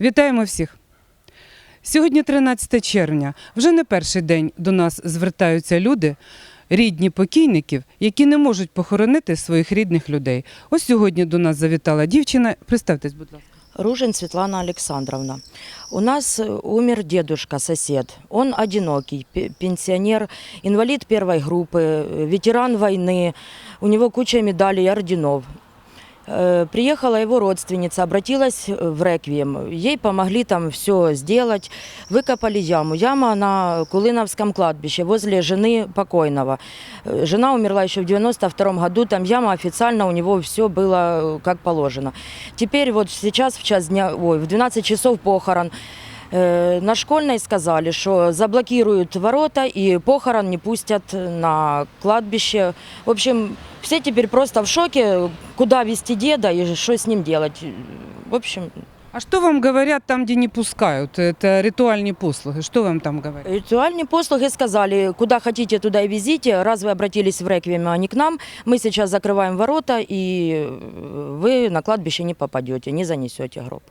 Вітаємо всіх! Сьогодні 13 червня. Вже не перший день до нас звертаються люди, рідні покійників, які не можуть похоронити своїх рідних людей. Ось сьогодні до нас завітала дівчина. Представтесь, будь ласка. Ружин Светлана Александровна. У нас э, умер дедушка, сосед. Он одинокий, пе- пенсионер, инвалид первой группы, э, ветеран войны. У него куча медалей и орденов. Э, Приехала его родственница, обратилась э, в реквием. Ей помогли там все сделать. Выкопали яму. Яма на Кулиновском кладбище возле жены покойного. Э, Жена умерла еще в 92 году. Там яма официально у него все было как положено. Теперь вот сейчас в час дня, ой, в 12 часов похорон. На школьной сказали, что заблокируют ворота и похорон не пустят на кладбище. В общем, все теперь просто в шоке, куда вести деда и что с ним делать. В общем, А що вам говорять там, де не пускають? Це ритуальні послуги. Що вам там говорять? ритуальные послуги сказали, куда хотите, туда и везите. Раз вы обратились в реквием, а не к нам, мы сейчас закрываем ворота, и вы на кладбище не попадете, не занесете гроб.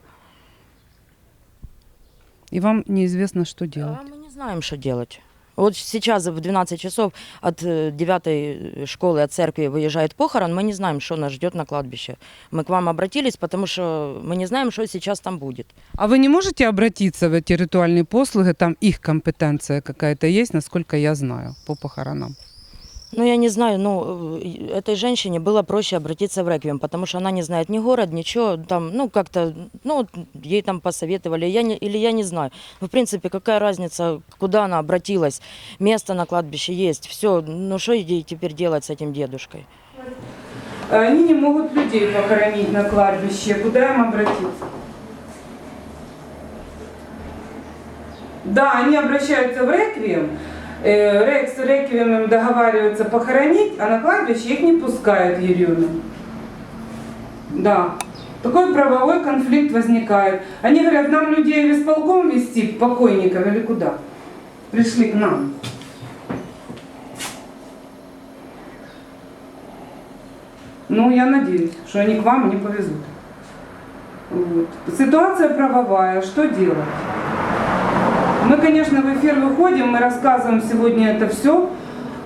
І вам неізвісно, що робити. А мы не знаем, что делать. Вот сейчас в 12 часов от 9 школы, от церкви выезжает похорон, мы не знаем, что нас ждет на кладбище. Мы к вам обратились, потому что мы не знаем, что сейчас там будет. А вы не можете обратиться в эти ритуальные послуги? Там их компетенция какая-то есть, насколько я знаю, по похоронам. Ну, я не знаю, ну, э, этой женщине было проще обратиться в реквием, потому что она не знает ни город, ничего, там, ну, как-то, ну, ей там посоветовали, я не, или я не знаю. Ну, в принципе, какая разница, куда она обратилась, место на кладбище есть, все, ну, что ей теперь делать с этим дедушкой? Они не могут людей похоронить на кладбище. Куда им обратиться? Да, они обращаются в реквием. Рекс с реквиемом договариваются похоронить, а на кладбище их не пускают Ереmin. Да. Такой правовой конфликт возникает. Они говорят, нам людей в исполком вести, покойников или куда? Пришли к нам. Ну, я надеюсь, что они к вам не повезут. Вот. Ситуация правовая, что делать? Мы, конечно, в эфир выходим, мы рассказываем сегодня это все,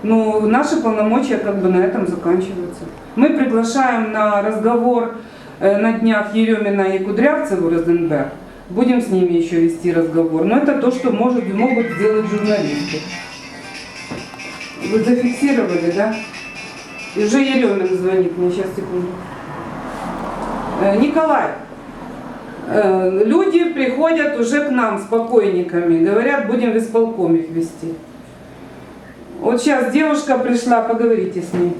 но наши полномочия как бы на этом заканчиваются. Мы приглашаем на разговор э, на днях Еремина и Кудрявцеву Розенберг. Будем с ними еще вести разговор. Но это то, что может, могут сделать журналисты. Вы зафиксировали, да? И уже Еремин звонит мне, сейчас, секунду. Э, Николай, люди приходят уже к нам с покойниками, говорят, будем в исполком их вести. Вот сейчас девушка пришла, поговорите с ней.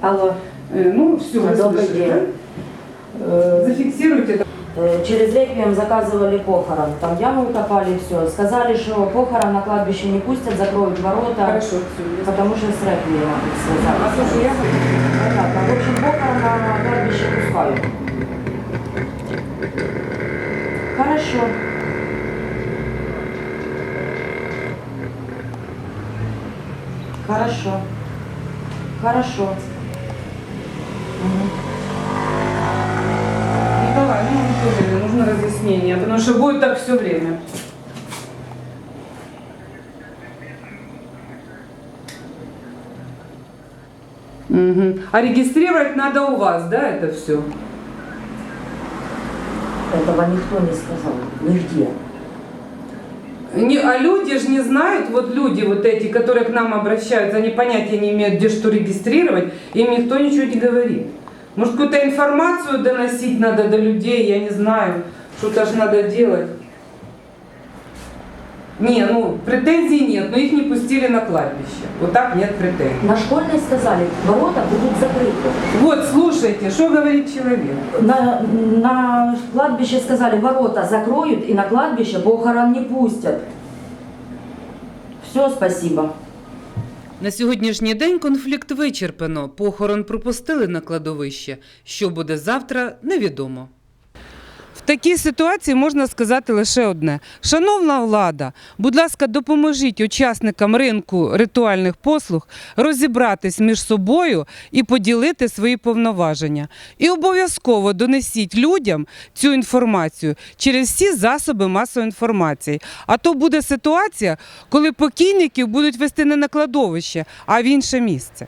Алло. Э, Ну, все, Добрый день. Э, Зафиксируйте. Через реквием заказывали похорон. Там яму копали, все. Сказали, что похорон на кладбище не пустят, закроют ворота, Хорошо, все. потому что с реквиемом А слушай, я Понятно. В общем, похорон на кладбище пускают. Хорошо. Хорошо. Хорошо. Мгм. Николай, ну, тоже нужно разъяснение, потому что будет так все время. Мгм. А регистрировать надо у вас, да, это все? Этого никто не сказал. Нигде. Не, а люди же не знают, вот люди вот эти, которые к нам обращаются, они понятия не имеют, где что регистрировать, им никто ничего не говорит. Может, какую-то информацию доносить надо до людей, я не знаю, что-то же надо делать. Не, ну, претензий нет, но их не пустили на кладбище. Вот так нет претензий. На школьной сказали, ворота будут закрыты. Вот, слушайте, что говорит человек. На, на кладбище сказали, ворота закроют и на кладбище похорон не пустят. Все, спасибо. На сьогоднішній день конфлікт вичерпано. Похорон пропустили на кладовище. Що буде завтра, невідомо. Такій ситуації можна сказати лише одне: шановна влада, будь ласка, допоможіть учасникам ринку ритуальних послуг розібратись між собою і поділити свої повноваження. І обов'язково донесіть людям цю інформацію через всі засоби масової інформації. А то буде ситуація, коли покійників будуть вести не на кладовище, а в інше місце.